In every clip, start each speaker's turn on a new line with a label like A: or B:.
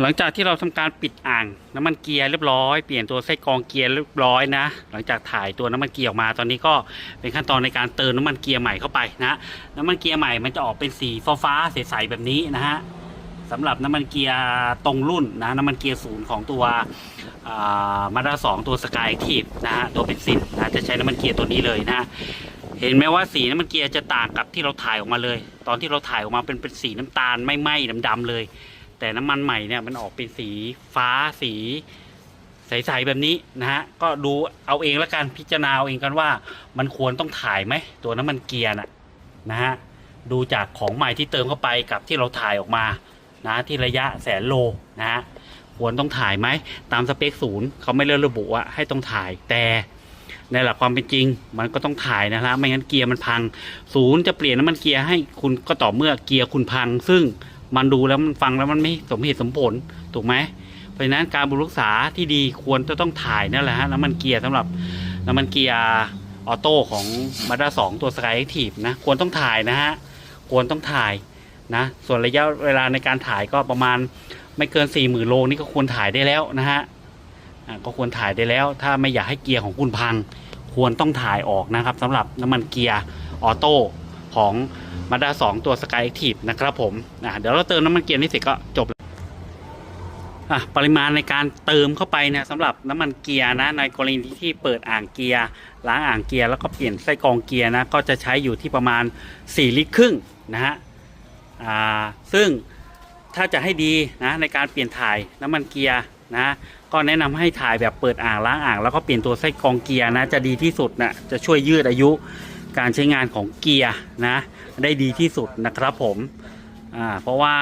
A: หลังจากที่เราทำการปิดอ่างน้ำมันเกียร์เรียบร้อยเปลี่ยนตัวไส้กรองเกียร์เรียบร้อยนะ หลังจากถ่ายตัวน้ำมันเกียร์ออกมาตอนนี้ก็เป็นขั้นตอนในการเติมน้ำมันเกียร์ใหม่เข้าไปนะน้ำมันเกียร์ใหม่มันจะออกเป็นสีฟ้าใสๆแบบนี้นะฮะสำหรับน้ำมันเกียร์ตรงรุ่นนะน้ำมันเกียร์ศูนย์ของตัวมาด้าสองตัวสกายทีฟนะฮะตัวเป็นซินนะจะใช้น้ำมันเกียร์ตัวนี้เลยนะเห็นไหมว่าสีน้ำมันเกียร์จะต่างกับที่เราถ่ายออกมาเลย ตอนที่เราถ่ายออกมาเป็นเป็นสีน้ำตาลไม่ไหม้ดำๆเลย แต่น้ำมันใหม่เนี่ยมันออกเป็นสีฟ้าสีใสๆแบบนี้นะฮะก็ดูเอาเองแล้วกันพิจารณาเอาเองกันว่า มันควรต้องถ่ายไหมตัวน้ำมันเกียร์น่ะนะฮะดูจากของใหม่ที่เติมเข้าไปกับที่เราถ่ายออกมานะที่ระยะแสนโลนะฮะควรต้องถ่ายไหมตามสเปคศูนย์เขาไม่เลือกระบุว่าให้ต้องถ่ายแต่ในหลักความเป็นจริง มันก็ต้องถ่ายนะฮะไม่งั้นเกียร์มันพัง ศูนย์จะเปลี่ยนน้ำมันเกียร์ให้คุณก็ต่อเมื่อเกียร์คุณพัง ซึ่ง มันดูแล้วมันฟังแล้วมันไม่สมเหตุสมผลถูกไหมเพราะฉะนั้นการบำรุงรักษาที่ดีควรจะต้องถ่ายนั่นแหละฮะน้ำมันเกียร์สำหรับน้ำมันเกียร์ออโต้ของมาด้าสองตัวสกายแอคทีฟนะควรต้องถ่ายนะฮะควรต้องถ่ายนะส่วนระยะเวลาในการถ่ายก็ประมาณไม่เกิน4ี่หมื่นโลนี่ก็ควรถ่ายได้แล้วนะฮะก็ควรถ่ายได้แล้ว ถ้าไม่อยากให้เกียร์ของคุณพัง ควรต้องถ่ายออกนะครับสำหรับน้ำมันเกียร์ออโต้ ของมาด้าสองตัว Sky Active นะครับผมอะเดี๋ยวเราเติมน้ำมันเกียร์นี่เสร็จก็จบอะปริมาณในการเติมเข้าไปเนี่ยสำหรับน้ำมันเกียร์นะในกรณีที่เปิดอ่างเกียร์ล้างอ่างเกียร์แล้วก็เปลี่ยนไส้กรองเกียร์นะก็จะใช้อยู่ที่ประมาณ 4 ลิตรครึ่งนะฮะอ่าซึ่งถ้าจะให้ดีนะในการเปลี่ยนถ่ายน้ำมันเกียร์นะก็แนะนำให้ถ่ายแบบเปิดอ่างล้างอ่างแล้วก็เปลี่ยนตัวไส้กรองเกียร์นะจะดีที่สุดนะจะช่วยยืดอายุ การใช้งานของเกียร์นะได้ดีที่สุดนะครับผมเพราะว่า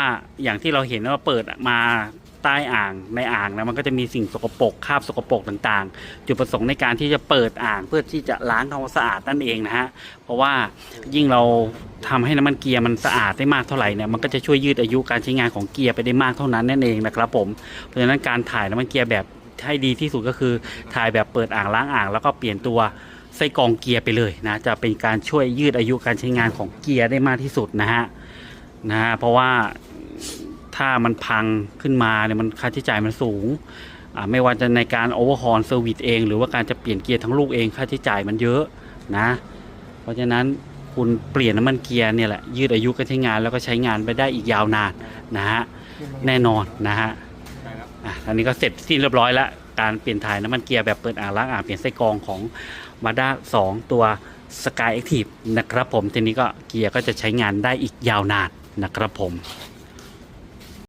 A: อย่างที่เราเห็นว่าเปิดมาใต้อ่างในอ่างนะมันก็จะมีสิ่งสกปรกคราบสกปรกต่างๆ จุดประสงค์ในการที่จะเปิดอ่างเพื่อที่จะล้างทำความสะอาดนั่นเองนะฮะเพราะว่ายิ่งเราทำให้น้ำมันเกียร์มันสะอาดได้มากเท่าไหร่เนี่ยมันก็จะช่วยยืดอายุการใช้งานของเกียร์ไปได้มากเท่านั้นนั่นเองนะครับผมเพราะฉะนั้นการถ่ายน้ำมันเกียร์แบบให้ดีที่สุดก็คือถ่ายแบบเปิดอ่างล้างอ่างแล้วก็เปลี่ยนตัว ไส้กรองเกียร์ไปเลยนะจะเป็นการช่วยยืดอายุการใช้งานของเกียร์ได้มากที่สุดนะฮะนะฮะเพราะว่าถ้ามันพังขึ้นมาเนี่ยมันค่าใช้จ่ายมันสูงอ่าไม่ว่าจะในการโอเวอร์ฮอลเซอร์วิสเอง หรือว่าการจะเปลี่ยนเกียร์ทั้งลูกเองค่าใช้จ่ายมันเยอะนะ เพราะฉะนั้นคุณเปลี่ยนน้ำมันเกียร์เนี่ยแหละยืดอายุการใช้งานแล้วก็ใช้งานไปได้อีกยาวนานนะฮะแน่นอนนะฮะอะอันนี้ก็เสร็จสิ้นเรียบร้อยแล้วการเปลี่ยนถ่ายน้ำมันเกียร์แบบเปิดอ่างล้างอ่างเปลี่ยนไส้กรองของ มาด้า2ตัว Sky Active นะครับผม ทีนี้ก็เกียร์ก็จะใช้งานได้อีกยาวนานนะครับผม